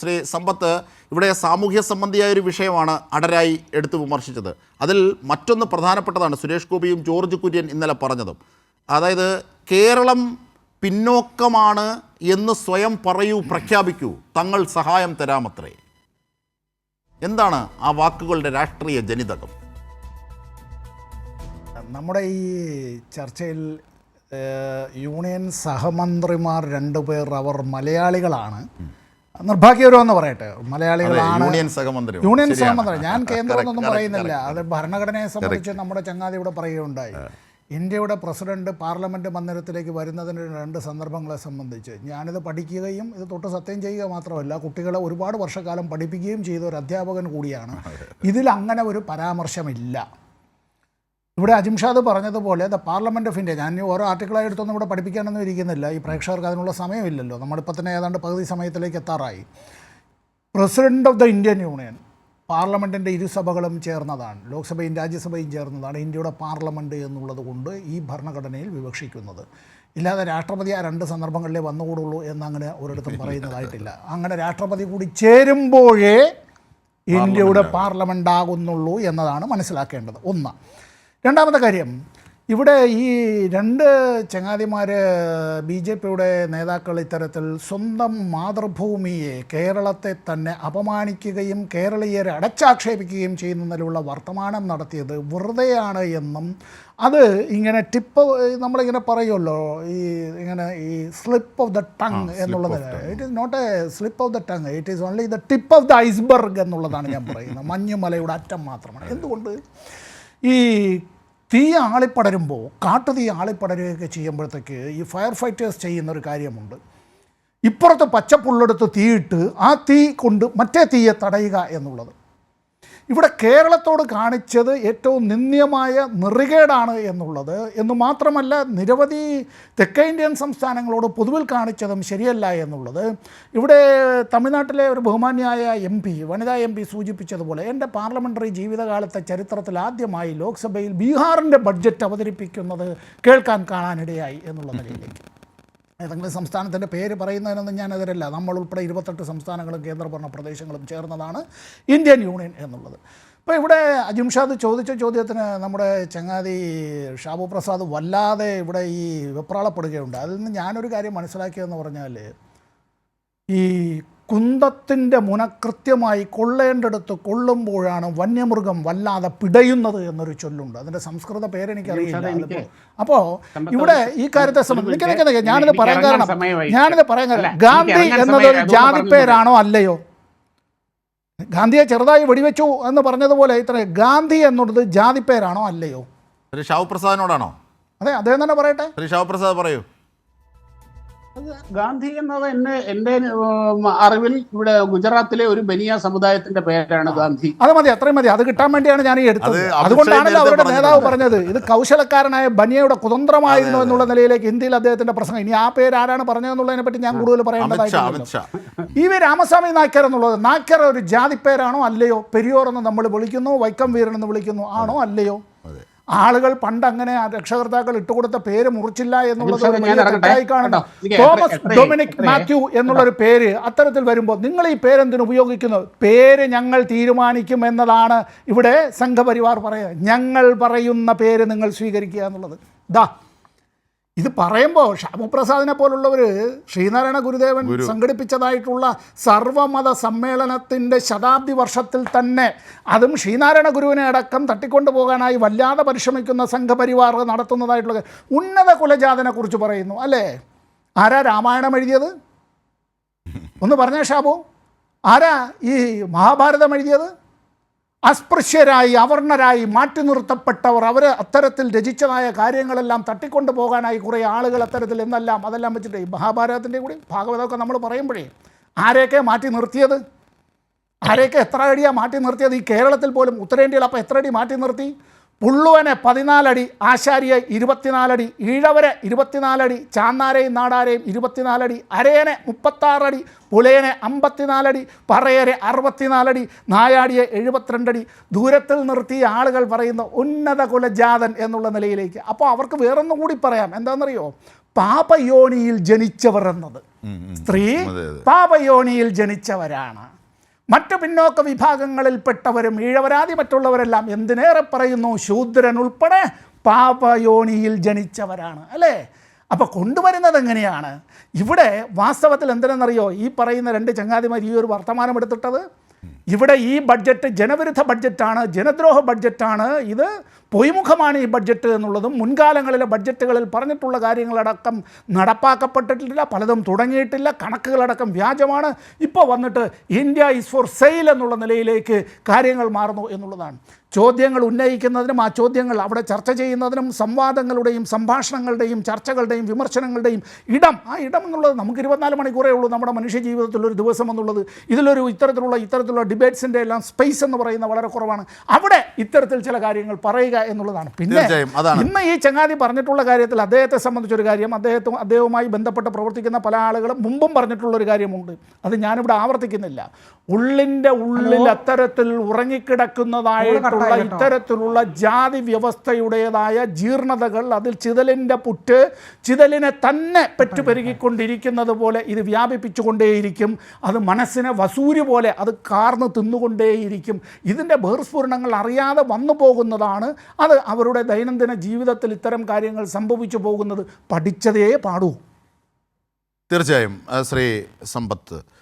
ശ്രീ സമ്പത്ത് ഇവിടെ സാമൂഹ്യ സംബന്ധിയായ ഒരു വിഷയമാണ് അടരായി എടുത്തു വിമർശിച്ചത്. അതിൽ മറ്റൊന്ന് പ്രധാനപ്പെട്ടതാണ് സുരേഷ് ഗോപിയും ജോർജ് കുര്യൻ ഇന്നലെ പറഞ്ഞതും. അതായത് കേരളം പിന്നോക്കമാണ് എന്ന് സ്വയം പറയൂ പ്രഖ്യാപിക്കൂ. തങ്ങൾ സഹായം തരാമത്രേ. എന്താണ് ആ വാക്കുകളുടെ രാഷ്ട്രീയ ജനിതകം? നമ്മുടെ ഈ ചർച്ചയിൽ യൂണിയൻ സഹമന്ത്രിമാർ രണ്ടുപേർ അവർ മലയാളികളാണ്. നിർഭാഗ്യകരമെന്ന് പറയട്ടെ. മലയാളികളാണ് യൂണിയൻ സഹമന്ത്രി യൂണിയൻ സഹമന്ത്രി. ഞാൻ കേന്ദ്രം Correct, എന്നൊന്നും correct, പറയുന്നില്ല. അത് ഭരണഘടനയെ സംബന്ധിച്ച് നമ്മുടെ ചങ്ങാതി ഇവിടെ പറയുകയുണ്ടായി. ഇന്ത്യയുടെ പ്രസിഡന്റ് പാർലമെന്റ് മന്ദിരത്തിലേക്ക് വരുന്നതിന് രണ്ട് സന്ദർഭങ്ങളെ സംബന്ധിച്ച്. ഞാനിത് പഠിക്കുകയും ഇത് തൊട്ട് സത്യം ചെയ്യുക മാത്രമല്ല കുട്ടികളെ ഒരുപാട് വർഷക്കാലം പഠിപ്പിക്കുകയും ചെയ്ത ഒരു അധ്യാപകൻ കൂടിയാണ്. ഇതിൽ അങ്ങനെ ഒരു പരാമർശമില്ല. ഇവിടെ അജിംഷാദ് പറഞ്ഞതുപോലെ ദ പാർലമെന്റ് ഓഫ് ഇന്ത്യ ഞാൻ ഓരോ ആർട്ടിക്കിളായി എടുത്തൊന്നും ഇവിടെ പഠിപ്പിക്കാനൊന്നും ഇരിക്കുന്നില്ല. ഈ പ്രേക്ഷകർക്ക് അതിനുള്ള സമയമില്ലല്ലോ. നമ്മളിപ്പോൾ തന്നെ ഏതാണ്ട് പകുതി സമയത്തിലേക്ക് എത്താറായി. President of the Indian Union പാർലമെന്റിന്റെ ഇരുസഭകളും ചേർന്നതാണ്. ലോക്സഭയും രാജ്യസഭയും ചേർന്നതാണ് ഇന്ത്യയുടെ പാർലമെന്റ് എന്നുള്ളത് കൊണ്ട് ഈ ഭരണഘടനയിൽ വിവക്ഷിക്കുന്നത്. ഇല്ലാതെ രാഷ്ട്രപതി ആ രണ്ട് സന്ദർഭങ്ങളിലേ വന്നുകൂടുള്ളൂ എന്നങ്ങനെ ഒരിടത്തും പറയുന്നതായിട്ടില്ല. അങ്ങനെ രാഷ്ട്രപതി കൂടി ചേരുമ്പോഴേ ഇന്ത്യയുടെ പാർലമെന്റ് ആകുന്നുള്ളൂ എന്നതാണ് മനസ്സിലാക്കേണ്ടത്. ഒന്ന് രണ്ടാമത്തെ കാര്യം ഇവിടെ ഈ രണ്ട് ചങ്ങാതിമാർ ബി ജെ പിയുടെ നേതാക്കൾ ഇത്തരത്തിൽ സ്വന്തം മാതൃഭൂമിയെ കേരളത്തെ തന്നെ അപമാനിക്കുകയും കേരളീയരെ അടച്ചാക്ഷേപിക്കുകയും ചെയ്യുന്ന നിലയിലുള്ള വർത്തമാനം നടത്തിയത് വെറുതെയാണ് എന്നും അത് ഇങ്ങനെ ടിപ്പ് നമ്മളിങ്ങനെ പറയുമല്ലോ ഈ ഇങ്ങനെ ഈ സ്ലിപ്പ് ഓഫ് ദ ടങ് എന്നുള്ളത്. It is not a slip of the tongue it is only the tip of the iceberg എന്നുള്ളതാണ് ഞാൻ പറയുന്നത്. മഞ്ഞുമലയുടെ അറ്റം മാത്രമാണ്. എന്തുകൊണ്ട്? ഈ തീ ആളിപ്പടരുമ്പോൾ കാട്ടുതീ ആളിപ്പടരുകയൊക്കെ ചെയ്യുമ്പോഴത്തേക്ക് ഈ ഫയർ ഫൈറ്റേഴ്സ് ചെയ്യുന്നൊരു കാര്യമുണ്ട്. ഇപ്പുറത്ത് പച്ചപ്പുള്ളെടുത്ത് തീയിട്ട് ആ തീ കൊണ്ട് മറ്റേ തീയെ തടയുക എന്നുള്ളത്. ഇവിടെ കേരളത്തോട് കാണിച്ചത് ഏറ്റവും നിന്ദ്യമായ നെറികേടാണ് എന്നുള്ളത്. എന്ന് മാത്രമല്ല നിരവധി തെക്കേ ഇന്ത്യൻ സംസ്ഥാനങ്ങളോട് പൊതുവിൽ കാണിച്ചതും ശരിയല്ല എന്നുള്ളത്. ഇവിടെ തമിഴ്നാട്ടിലെ ഒരു ബഹുമാന്യായ എം പി വനിതാ എം പി സൂചിപ്പിച്ചതുപോലെ എന്റെ പാർലമെന്ററി ജീവിതകാലത്തെ ചരിത്രത്തിൽ ആദ്യമായി ലോക്സഭയിൽ ബീഹാറിന്റെ ബഡ്ജറ്റ് അവതരിപ്പിക്കുന്നത് കേൾക്കാൻ കാണാനിടയായി എന്നുള്ള നിലയിലേക്ക്. ഏതെങ്കിലും സംസ്ഥാനത്തിന്റെ പേര് പറയുന്നതിനൊന്നും ഞാൻ എതിരല്ല. നമ്മൾ ഉൾപ്പെടെ ഇരുപത്തെട്ട് സംസ്ഥാനങ്ങളും കേന്ദ്രഭരണ പ്രദേശങ്ങളും ചേർന്നതാണ് ഇന്ത്യൻ യൂണിയൻ എന്നുള്ളത്. ഇപ്പോൾ ഇവിടെ അജിംഷാദ് ചോദിച്ച ചോദ്യത്തിന് നമ്മുടെ ചങ്ങാതി ഷാബു പ്രസാദ് വല്ലാതെ ഇവിടെ ഈ വെപ്രാളപ്പെടുകയുണ്ട് അതിൽ നിന്ന് ഞാനൊരു കാര്യം മനസ്സിലാക്കിയതെന്ന് പറഞ്ഞാൽ ഈ കുന്തത്തിന്റെ മുന കൃത്യമായി കൊള്ളേണ്ടടുത്ത് കൊള്ളുമ്പോഴാണ് വന്യമൃഗം വല്ലാതെ പിടയുന്നത് എന്നൊരു ചൊല്ലുണ്ട്. അതിന്റെ സംസ്കൃത പേരെനിക്കറിയില്ല. അപ്പോൾ ഇവിടെ ഈ കാര്യത്തെ സംബന്ധിച്ച് ഞാനിത് പറയാൻ കാരണം. ഞാനിത് പറയാൻ കാരണം. ഗാന്ധി എന്നതൊരു ജാതി പേരാണോ അല്ലയോ? ഗാന്ധിയെ ചെറുതായി വെടിവെച്ചു എന്ന് പറഞ്ഞതുപോലെ ഇത്ര ഗാന്ധി എന്നുള്ളത് ജാതി പേരാണോ അല്ലയോ? ശ്രീ ഷാവു പ്രസാദിനോടാണോ? അതെ അദ്ദേഹം തന്നെ പറയട്ടെ. ശ്രീ ഷാവു പ്രസാദ് പറയൂ. ഗാന്ധി എന്നത് എന്നെ എന്റെ അറിവിൽ ഇവിടെ ഗുജറാത്തിലെ ഒരു ബനിയ സമുദായത്തിന്റെ പേരാണ് ഗാന്ധി. അത് മതി അത്രയും മതി. അത് കിട്ടാൻ വേണ്ടിയാണ് ഞാൻ ഈ എടുത്തത്. അത് അതുകൊണ്ടാണല്ലോ അവരുടെ നേതാവ് പറഞ്ഞത്. ഇത് കൗശലക്കാരനായ ബനിയയുടെ കുതന്ത്രമായിരുന്നു എന്നുള്ള നിലയിലേക്ക് ഇന്ത്യയിൽ അദ്ദേഹത്തിന്റെ പ്രസംഗം. ഇനി ആ പേര് ആരാണ് പറഞ്ഞതെന്നുള്ളതിനെ പറ്റി ഞാൻ കൂടുതൽ പറയേണ്ടതായിട്ടുണ്ട് ഇ വി രാമസ്വാമി നായ്ക്കർ എന്നുള്ളത് നായ്ക്കർ ഒരു ജാതി പേരാണോ അല്ലയോ? പെരിയോർ എന്ന് നമ്മൾ വിളിക്കുന്നു വൈക്കം വീരൻ എന്ന് വിളിക്കുന്നു ആണോ അല്ലയോ? ആളുകൾ പണ്ട് അങ്ങനെ രക്ഷകർത്താക്കൾ ഇട്ടുകൊടുത്ത പേര് മുറിച്ചില്ല എന്നുള്ളത് തെറ്റായി കാണണം തോമസ് ഡൊമിനിക് മാത്യു എന്നുള്ളൊരു പേര് അത്തരത്തിൽ വരുമ്പോൾ നിങ്ങൾ ഈ പേരെന്തിനു ഉപയോഗിക്കുന്നു? പേര് ഞങ്ങൾ തീരുമാനിക്കും എന്നതാണ് ഇവിടെ സംഘപരിവാർ പറയുക. ഞങ്ങൾ പറയുന്ന പേര് നിങ്ങൾ സ്വീകരിക്കുക എന്നുള്ളത്. ദാ ഇത് പറയുമ്പോൾ ശ്യാമപ്രസാദിനെ പോലുള്ളവർ ശ്രീനാരായണ ഗുരുദേവൻ സംഘടിപ്പിച്ചതായിട്ടുള്ള സർവമത സമ്മേളനത്തിന്റെ ശതാബ്ദി വർഷത്തിൽ തന്നെ അതും ശ്രീനാരായണ ഗുരുവിനെ അടക്കം തട്ടിക്കൊണ്ടു പോകാനായി വല്ലാതെ പരിശ്രമിക്കുന്ന സംഘപരിവാർ നടത്തുന്നതായിട്ടുള്ള ഉന്നത കുലജാതനെ കുറിച്ച് പറയുന്നു അല്ലേ? ആരാ രാമായണം എഴുതിയത്? ഒന്ന് പറഞ്ഞേ ഷാബു ആരാ ഈ മഹാഭാരതം എഴുതിയത്? അസ്പൃശ്യരായി അവർണരായി മാറ്റി നിർത്തപ്പെട്ടവർ അവർ അത്തരത്തിൽ രചിച്ചതായ കാര്യങ്ങളെല്ലാം തട്ടിക്കൊണ്ടു പോകാനായി കുറേ ആളുകൾ അത്തരത്തിൽ എന്നെല്ലാം അതെല്ലാം വെച്ചിട്ട് മഹാഭാരതത്തിന്റെ കൂടി ഭാഗവതമൊക്കെ നമ്മൾ പറയുമ്പോഴേ ആരെയൊക്കെ മാറ്റി നിർത്തിയത്? ആരെയൊക്കെ എത്ര അടിയാണ് മാറ്റി നിർത്തിയത്? ഈ കേരളത്തിൽ പോലും ഉത്തരേന്ത്യയിൽ അപ്പോൾ എത്ര അടി മാറ്റി നിർത്തി? പുള്ളുവനെ പതിനാലടി ആശാരിയെ ഇരുപത്തിനാലടി ഈഴവരെ ഇരുപത്തിനാലടി ചാന്നാരെയും നാടാരെയും ഇരുപത്തിനാലടി അരയനെ മുപ്പത്താറടി പുലയനെ അമ്പത്തിനാലടി പറയരെ അറുപത്തിനാലടി നായാടിയെ എഴുപത്തിരണ്ടടി ദൂരത്തിൽ നിർത്തിയ ആളുകൾ പറയുന്ന ഉന്നത കുലജാതൻ എന്നുള്ള നിലയിലേക്ക്. അപ്പോൾ അവർക്ക് വേറൊന്നും കൂടി പറയാം. എന്താണെന്നറിയോ? പാപയോനിയിൽ ജനിച്ചവർ എന്നത്. സ്ത്രീ പാപയോണിയിൽ. പാപയോനിയിൽ ജനിച്ചവരാണ്. മറ്റ് പിന്നോക്ക വിഭാഗങ്ങളിൽപ്പെട്ടവരും ഈഴവരാതി മറ്റുള്ളവരെല്ലാം എന്തിനേറെ പറയുന്നു? ശൂദ്രൻ ഉൾപ്പെടെ പാപയോനിയിൽ ജനിച്ചവരാണ് അല്ലേ? അപ്പോൾ കൊണ്ടുവരുന്നത് എങ്ങനെയാണ്? ഇവിടെ വാസ്തവത്തിൽ എന്തിനെന്നറിയോ? ഈ പറയുന്ന രണ്ട് ചങ്ങാതിമാർ ഈ ഒരു വർത്തമാനം എടുത്തിട്ടത്. ഇവിടെ ഈ ബഡ്ജറ്റ് ജനവിരുദ്ധ ബഡ്ജറ്റാണ് ജനദ്രോഹ ബഡ്ജറ്റാണ്. ഇത് പൊയ്മുഖമാണ് ഈ ബഡ്ജറ്റ് എന്നുള്ളതും മുൻകാലങ്ങളിലെ ബഡ്ജറ്റുകളിൽ പറഞ്ഞിട്ടുള്ള കാര്യങ്ങളടക്കം നടപ്പാക്കപ്പെട്ടിട്ടില്ല പലതും തുടങ്ങിയിട്ടില്ല കണക്കുകളടക്കം വ്യാജമാണ്. ഇപ്പോൾ വന്നിട്ട് ഇന്ത്യ ഈസ് ഫോർ സെയിൽ എന്നുള്ള നിലയിലേക്ക് കാര്യങ്ങൾ മാറുന്നു എന്നുള്ളതാണ്. ചോദ്യങ്ങൾ ഉന്നയിക്കുന്നതിനും ആ ചോദ്യങ്ങൾ അവിടെ ചർച്ച ചെയ്യുന്നതിനും സംവാദങ്ങളുടെയും സംഭാഷണങ്ങളുടെയും ചർച്ചകളുടെയും വിമർശനങ്ങളുടെയും ഇടം. ആ ഇടം എന്നുള്ളത് നമുക്ക് ഇരുപത്തിനാല് മണിക്കൂറേ ഉള്ളൂ നമ്മുടെ മനുഷ്യ ജീവിതത്തിൽ ഒരു ദിവസം എന്നുള്ളത്. ഇതിലൊരു ഇത്തരത്തിലുള്ള ഇത്തരത്തിലുള്ള ഡിബേറ്റ്സിന്റെ എല്ലാം സ്പേസ് എന്ന് പറയുന്ന വളരെ കുറവാണ്. അവിടെ ഇത്തരത്തിൽ ചില കാര്യങ്ങൾ പറയുക എന്നുള്ളതാണ്. പിന്നെ ഇന്ന് ഈ ചങ്ങാതി പറഞ്ഞിട്ടുള്ള കാര്യത്തിൽ അദ്ദേഹത്തെ സംബന്ധിച്ചൊരു കാര്യം അദ്ദേഹത്തും അദ്ദേഹവുമായി ബന്ധപ്പെട്ട് പ്രവർത്തിക്കുന്ന പല ആളുകളും മുമ്പും പറഞ്ഞിട്ടുള്ള ഒരു കാര്യമുണ്ട്. അത് ഞാനിവിടെ ആവർത്തിക്കുന്നില്ല. ഉള്ളിന്റെ ഉള്ളിൽ അത്തരത്തിൽ ഉറങ്ങിക്കിടക്കുന്നതായിട്ടുള്ള ഇത്തരത്തിലുള്ള ജാതി വ്യവസ്ഥയുടേതായ ജീർണതകൾ അതിൽ ചിതലിന്റെ പുറ്റ് ചിതലിനെ തന്നെ പെറ്റുപെരുകിക്കൊണ്ടിരിക്കുന്നത് പോലെ ഇത് വ്യാപിപ്പിച്ചുകൊണ്ടേയിരിക്കും. അത് മനസ്സിനെ വസൂരി പോലെ അത് കാർന്ന് തിന്നുകൊണ്ടേയിരിക്കും. ഇതിന്റെ ബഹിർസ്ഫുരണങ്ങൾ അറിയാതെ വന്നു പോകുന്നതാണ്. അത് അവരുടെ ദൈനംദിന ജീവിതത്തിൽ ഇത്തരം കാര്യങ്ങൾ സംഭവിച്ചു പോകുന്നത് പഠിച്ചതേ പാടൂ. തീർച്ചയായും ശ്രീ സമ്പത്ത്.